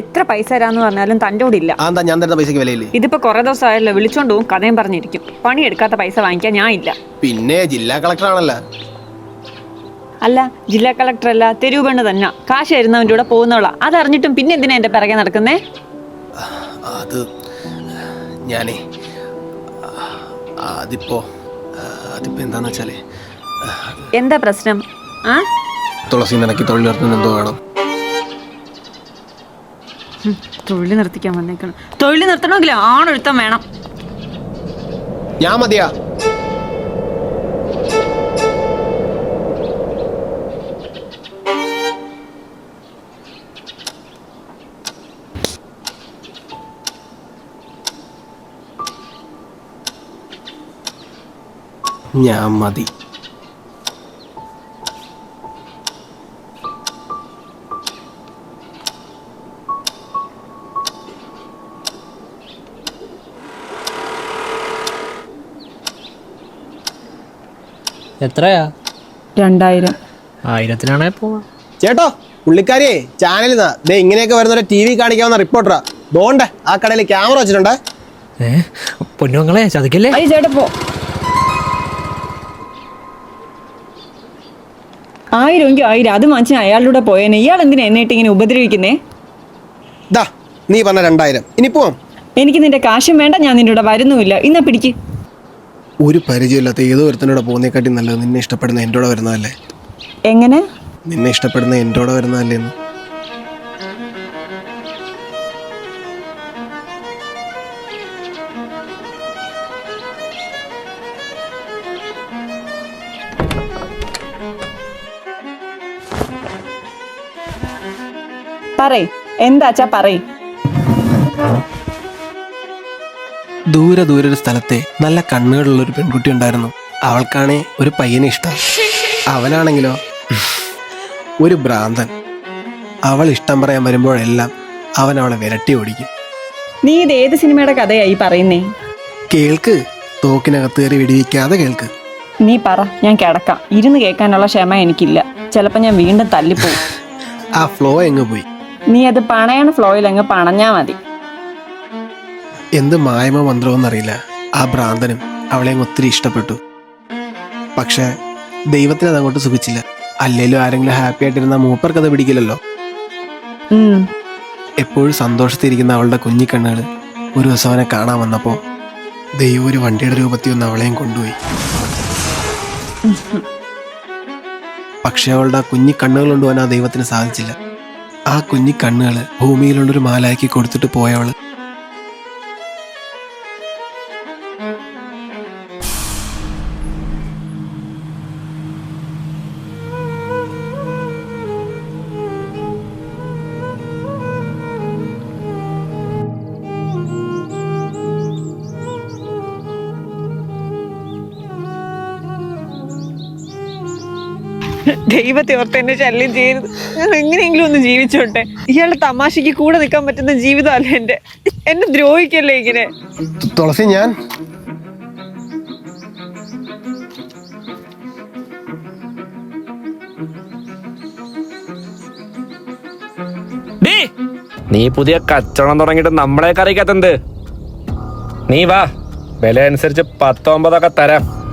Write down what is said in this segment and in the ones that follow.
എത്ര പൈസ തരാന്ന് പറഞ്ഞാലും തന്റെ കൂടെ ഇല്ല. ആ ഞാൻ തരുന്ന പൈസക്ക് വിലയില്ലേ? ഇതിപ്പോ കുറെ ദിവസമായല്ലോ വിളിച്ചോണ്ട് പോകും കഥയും പറഞ്ഞിരിക്കും. പണി എടുക്കാത്ത പൈസ വാങ്ങിക്കാൻ ഞാൻ ഇല്ല. പിന്നെ ജില്ലാ കളക്ടർ ആണല്ലോ. അല്ല ജില്ലാ കളക്ടർ അല്ല തെരുവുപെണ്ണ് തന്നെ. കാശ് തരുന്നവന്റെ കൂടെ പോകുന്നവളാ. അതറിഞ്ഞിട്ടും പിന്നെ എന്തിനാ എന്റെ പിറകെ നടക്കുന്നേ? അത് ഞാനേ അതിപ്പോ അതിപ്പോ എന്താന്ന് വെച്ചാലേ എന്താ പ്രശ്നം? ആ? തുളസി നിനക്ക് നിർത്തുന്ന എന്തോ വേണം. തൊഴിൽ നിർത്തിക്കാൻ വന്നേക്കണം. തൊഴിൽ നിർത്തണമെങ്കിൽ ആണൊരുത്തം വേണം. ഞാൻ മതിയാ. ഞാൻ മതി. എത്രയാ? രണ്ടായിരം. ആയിരത്തിനാണേ പോവാം ചേട്ടോ പുള്ളിക്കാരിയെ ചാനലിൽ നിന്നാ ദേ ഇങ്ങനെയൊക്കെ വരുന്ന ഒരു ടി വി കാണിക്കാവുന്ന റിപ്പോർട്ടറാ ദോണ്ടേ ആ കടയിൽ ക്യാമറ വെച്ചിട്ടുണ്ട്. ഏ പൊന്നുങ്ങളെ ചതിക്കല്ലേ? അയ്യ ചേട്ടാ പോ. ആയിരമെങ്കിൽ ആയിരം. അത് വാങ്ങിച്ചാൽ അയാളുടെ പോയേനെ. ഇയാൾ എന്തിനാ എന്നിട്ട് ഇങ്ങനെ ഉപദ്രവിക്കുന്നേ? ദാ നീ പറഞ്ഞ രണ്ടായിരം. ഇനി പോവാം. എനിക്ക് നിന്റെ കാശും വേണ്ട ഞാൻ നിന്റെ കൂടെ വരുന്നുമില്ല. ഇന്നാ പിടിക്ക്. ഒരു പരിചയമില്ലാത്ത ഏതോ ഒരുത്തനോടെ പോകുന്നേക്കാട്ടി നല്ലത് നിന്നെ ഇഷ്ടപ്പെടുന്ന എന്റെ കൂടെ വരുന്നതല്ലേ? എങ്ങനെ? നിന്നെ ഇഷ്ടപ്പെടുന്ന എന്റെ കൂടെ വരുന്നതല്ലേ എന്ന്. പറയ്. എന്താച്ചാ പറയ്? ദൂരെ ദൂരെ ഒരു സ്ഥലത്തെ നല്ല കണ്ണുകളുള്ള ഒരു പെൺകുട്ടി ഉണ്ടായിരുന്നു. അവൾക്കാണേ ഒരു പയ്യനെ ഇഷ്ടം. അവനാണെങ്കിലോ? ഒരു ഭ്രാന്തൻ. അവൾ ഇഷ്ടം പറയാൻ വരുമ്പോഴെല്ലാം അവൻ അവളെ വിരട്ടി ഓടിക്കും. നീ ഇത് ഏത് സിനിമയുടെ കഥയായി പറയുന്നേ? കേൾക്ക്. തോക്കിനകത്ത് കയറി വെടിവെക്കാതെ കേൾക്ക്. നീ പറ ഞാൻ കിടക്കാം. ഇരുന്ന് കേൾക്കാനുള്ള ക്ഷമ എനിക്കില്ല. ചിലപ്പോൾ ഞാൻ വീണ്ടും തല്ലിപ്പോയി ആ ഫ്ലോ എങ്ങ് പോയി? നീ അത് പണയണ ഫ്ലോയിൽ അങ്ങ് പണഞ്ഞാ മതി. എന്ത് മായമ മന്ത്രമെന്നറിയില്ല ആ ഭ്രാന്തനും അവളെ ഒത്തിരി ഇഷ്ടപ്പെട്ടു. പക്ഷേ ദൈവത്തിന് അതങ്ങോട്ട് സുഖിച്ചില്ല. അല്ലേലും ആരെങ്കിലും ഹാപ്പി ആയിട്ടിരുന്ന മൂപ്പർക്കത് പിടിക്കില്ലല്ലോ. എപ്പോഴും സന്തോഷത്തിരിക്കുന്ന അവളുടെ കുഞ്ഞിക്കണ്ണുകൾ ഒരു ദിവസം അവനെ കാണാൻ വന്നപ്പോൾ ദൈവം ഒരു വണ്ടിയുടെ രൂപത്തിൽ ഒന്ന് അവളെയും കൊണ്ടുപോയി. പക്ഷെ അവളുടെ ആ കുഞ്ഞിക്കണ്ണുകൾ കൊണ്ടുപോകാൻ ആ ദൈവത്തിന് സാധിച്ചില്ല. ആ കുഞ്ഞിക്കണ്ണുകൾ ഭൂമിയിലുള്ളൊരു മാലാക്കി കൊടുത്തിട്ട് പോയവൾ ദൈവത്തെ ഓർത്ത് എന്നെ ശല്യം ചെയ്യരുത്. ഞാൻ എങ്ങനെയെങ്കിലും ഒന്ന് ജീവിച്ചോട്ടെ. ഇയാളുടെ തമാശക്ക് കൂടെ നിൽക്കാൻ പറ്റുന്ന ജീവിതമല്ല എന്റെ എന്നെ ദ്രോഹിക്കല്ലേ ഇങ്ങനെ? തുളസി ഞാൻ? നീ പുതിയ കച്ചവടം തുടങ്ങിയിട്ട് നമ്മളെ കറിക്കാത്തെന്ത് നീ വാ. വില അനുസരിച്ച് പത്തൊമ്പതൊക്കെ തരാം.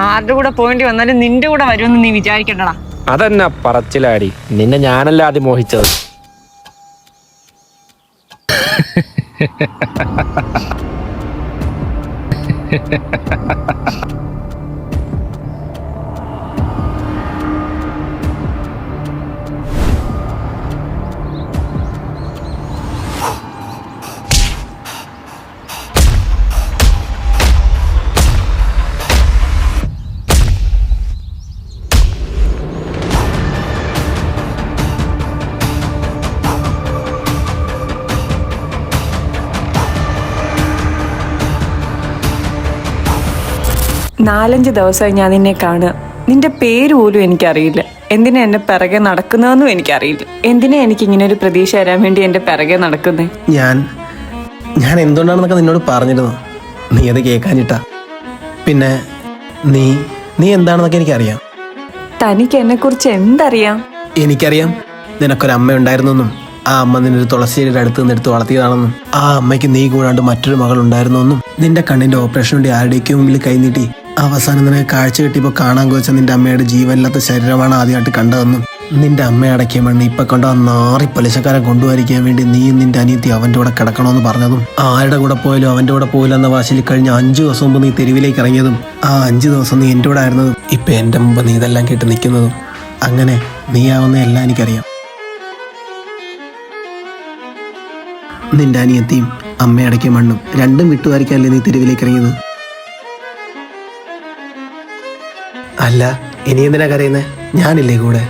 ആരുടെ കൂടെ പോയിന്റ് വന്നാലും നിന്റെ കൂടെ വരുമെന്ന് നീ വിചാരിക്കണ്ടടാ. അതെന്നാ പറച്ചിലാടി. നിന്നെ ഞാനല്ല ആദ്യം മോഹിച്ചത്. നാലഞ്ച് ദിവസമായി ഞാൻ നിന്നെ കാണുക. നിന്റെ പേര് പോലും എനിക്കറിയില്ല. എന്തിനാ എന്നെ പിറകെ നടക്കുന്നതെന്നും എനിക്കറിയില്ല. എന്തിനാ എനിക്ക് ഇങ്ങനെ ഒരു പ്രതീക്ഷ തരാൻ വേണ്ടി എന്റെ പിറകെ നടക്കുന്നേ? ഞാൻ ഞാൻ എന്തുകൊണ്ടാണെന്നൊക്കെ നിന്നോട് പറഞ്ഞിരുന്നു. നീ അത് കേൾക്കാഞ്ഞിട്ടാ. പിന്നെ നീ നീ എന്താണെന്നൊക്കെ എനിക്കറിയാം. തനിക്ക് എന്നെ കുറിച്ച് എന്തറിയാം? എനിക്കറിയാം. നിനക്കൊരു നിനക്കൊരമ്മ ഉണ്ടായിരുന്നെന്നും ആ അമ്മ നിന്നൊരു തുളസിയുടെ അടുത്ത് നിന്ന് എടുത്ത് വളർത്തിയതാണെന്നും ആ അമ്മയ്ക്ക് നീ കൂടാണ്ട് മറ്റൊരു മകൾ ഉണ്ടായിരുന്നെന്നും നിന്റെ കണ്ണിന്റെ ഓപ്പറേഷൻ വേണ്ടി ആരുടെയൊക്കെ മുമ്പിൽ കൈനീട്ടി അവസാനം നിന്നെ കാഴ്ച കിട്ടിയപ്പോൾ കാണാൻ കോച്ച നിന്റെ അമ്മയുടെ ജീവനില്ലാത്ത ശരീരമാണ് ആദ്യമായിട്ട് കണ്ടതെന്നും നിന്റെ അമ്മ അടക്കിയ മണ്ണ് ഇപ്പൊ കണ്ട നാറി പലിശക്കാരൻ കൊണ്ടുവരിക്കാൻ വേണ്ടി നീയും നിന്റെ അനിയത്തി അവന്റെ കൂടെ കിടക്കണമെന്ന് പറഞ്ഞതും ആരുടെ കൂടെ പോയാലും അവന്റെ കൂടെ പോയില്ല എന്ന വാശിയിൽ കഴിഞ്ഞ അഞ്ചു ദിവസം മുമ്പ് നീ തെരുവിലേക്ക് ഇറങ്ങിയതും ആ അഞ്ച് ദിവസം നീ എന്റെ കൂടെ ആയിരുന്നതും ഇപ്പൊ എന്റെ മുമ്പ് നീ ഇതെല്ലാം കേട്ട് നിൽക്കുന്നതും. അങ്ങനെ നീ ആവുന്ന എല്ലാം എനിക്കറിയാം. നിന്റെ അനിയത്തിയും അമ്മയടക്കിയ മണ്ണും രണ്ടും വിട്ടുവാരിക്കല്ലേ നീ തെരുവിലേക്ക് ഇറങ്ങിയത്? അല്ല ഇനി എന്തിനാ കരയുന്നേ? ഞാനില്ലേ കൂടെ?